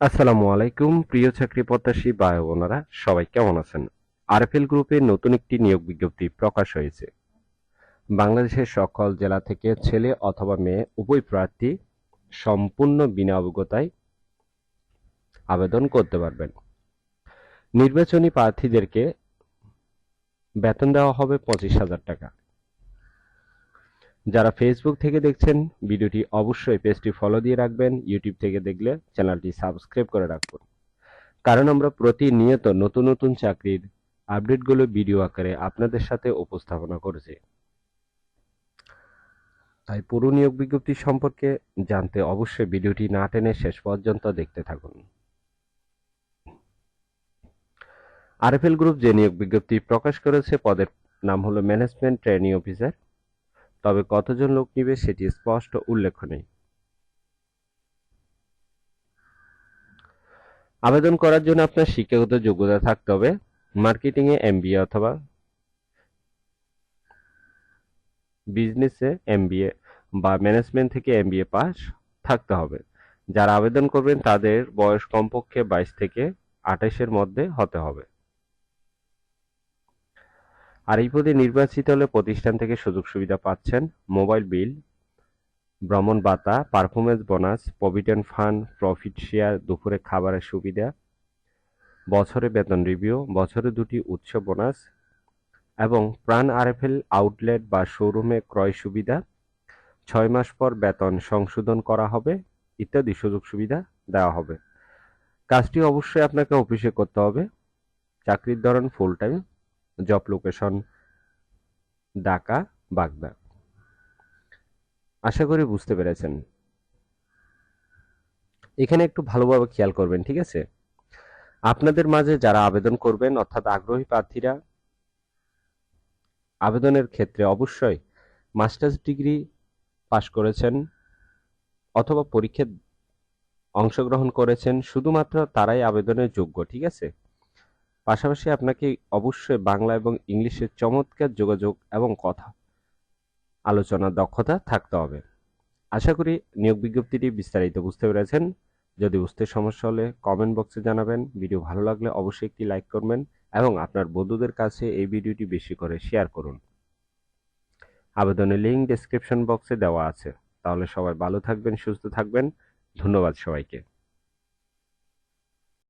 আসসালামু আলাইকুম, প্রিয় চাকরি প্রত্যাশী ভাই বোনেরা, সবাই কেমন আছেন? আরএফএল গ্রুপে নতুন একটি নিয়োগ বিজ্ঞপ্তি প্রকাশ হয়েছে। বাংলাদেশের সকল জেলা থেকে ছেলে অথবা মেয়ে, উভয় প্রার্থী সম্পূর্ণ বিনা অভিজ্ঞতায় আবেদন করতে পারবেন। নির্বাচনী প্রার্থীদেরকে বেতন দেওয়া হবে পঁচিশ হাজার টাকা। যারা ফেসবুক থেকে দেখছেন, ভিডিওটি অবশ্যই পেজটি ফলো দিয়ে রাখবেন ইউটিউব থেকে দেখলে চ্যানেলটি সাবস্ক্রাইব করে রাখুন। কারণ আমরা প্রতিনিয়ত নতুন নতুন চাকরির আপডেটগুলো ভিডিও আকারে আপনাদের সাথে উপস্থাপনা করেছি। তাই পুরো নিয়োগ বিজ্ঞপ্তি সম্পর্কে জানতে অবশ্যই ভিডিওটি না টেনে শেষ পর্যন্ত দেখতে থাকুন। আরএফএল গ্রুপ যে নিয়োগ বিজ্ঞপ্তি প্রকাশ করেছে, পদের নাম হলো ম্যানেজমেন্ট ট্রেনিং অফিসার তবে কতজন লোক নিবে সেটি স্পষ্ট উল্লেখ নেই। আবেদন করার জন্য আপনার শিক্ষাগত যোগ্যতা থাকতে হবে, মার্কেটিংয়ে এমবিএ অথবা বিজনেসে এমবিএ বা ম্যানেজমেন্ট থেকে এমবিএ পাস থাকতে হবে। যারা আবেদন করবেন তাদের বয়স কমপক্ষে বাইশ থেকে আঠাশের মধ্যে হতে হবে। আর এই পদে নির্বাচিত হলে প্রতিষ্ঠান থেকে সুযোগ সুবিধা পাচ্ছেন মোবাইল বিল ভ্রমণ ভাতা performance bonus, provident fund, profit share, দুপুরে খাবারের সুবিধা, বছরে বেতন রিভিউ, বছরে দুটি উৎস বোনাস এবং প্রাণ আরএফএল আউটলেট বা শোরুমে ক্রয় সুবিধা, ছয় মাস পর বেতন সংশোধন করা হবে, ইত্যাদি সুযোগ সুবিধা দেওয়া হবে। কাজটি অবশ্যই আপনাকে অফিসে করতে হবে। চাকরির ধরন full time job location Dhaka, Bagda. আশা করি বুঝতে পেরেছেন। এখানে একটু ভালোভাবে খেয়াল করবেন, ঠিক আছে? আপনাদের মাঝে যারা আবেদন করবেন, অর্থাৎ আগ্রহী প্রার্থীরা, আবেদনের ক্ষেত্রে অবশ্যই মাস্টার্স ডিগ্রি পাশ করেছেন অথবা পরীক্ষায় অংশগ্রহণ করেছেন, শুধুমাত্র তারাই আবেদনের যোগ্য, ঠিক আছে? পাশাপাশি আপনাকে অবশ্যই বাংলা এবং ইংলিশের চমৎকার যোগাযোগ এবং কথা আলোচনা দক্ষতা থাকতে হবে। আশা করি নিয়োগ বিজ্ঞপ্তিটি বিস্তারিত বুঝতে পেরেছেন। যদি বুঝতে সমস্যা হলে কমেন্ট বক্সে জানাবেন। ভিডিও ভালো লাগলে অবশ্যই একটি লাইক করবেন এবং আপনার বন্ধুদের কাছে এই ভিডিওটি বেশি করে শেয়ার করুন। আবেদনের লিঙ্ক ডেসক্রিপশন বক্সে দেওয়া আছে। তাহলে সবাই ভালো থাকবেন, সুস্থ থাকবেন। ধন্যবাদ সবাইকে।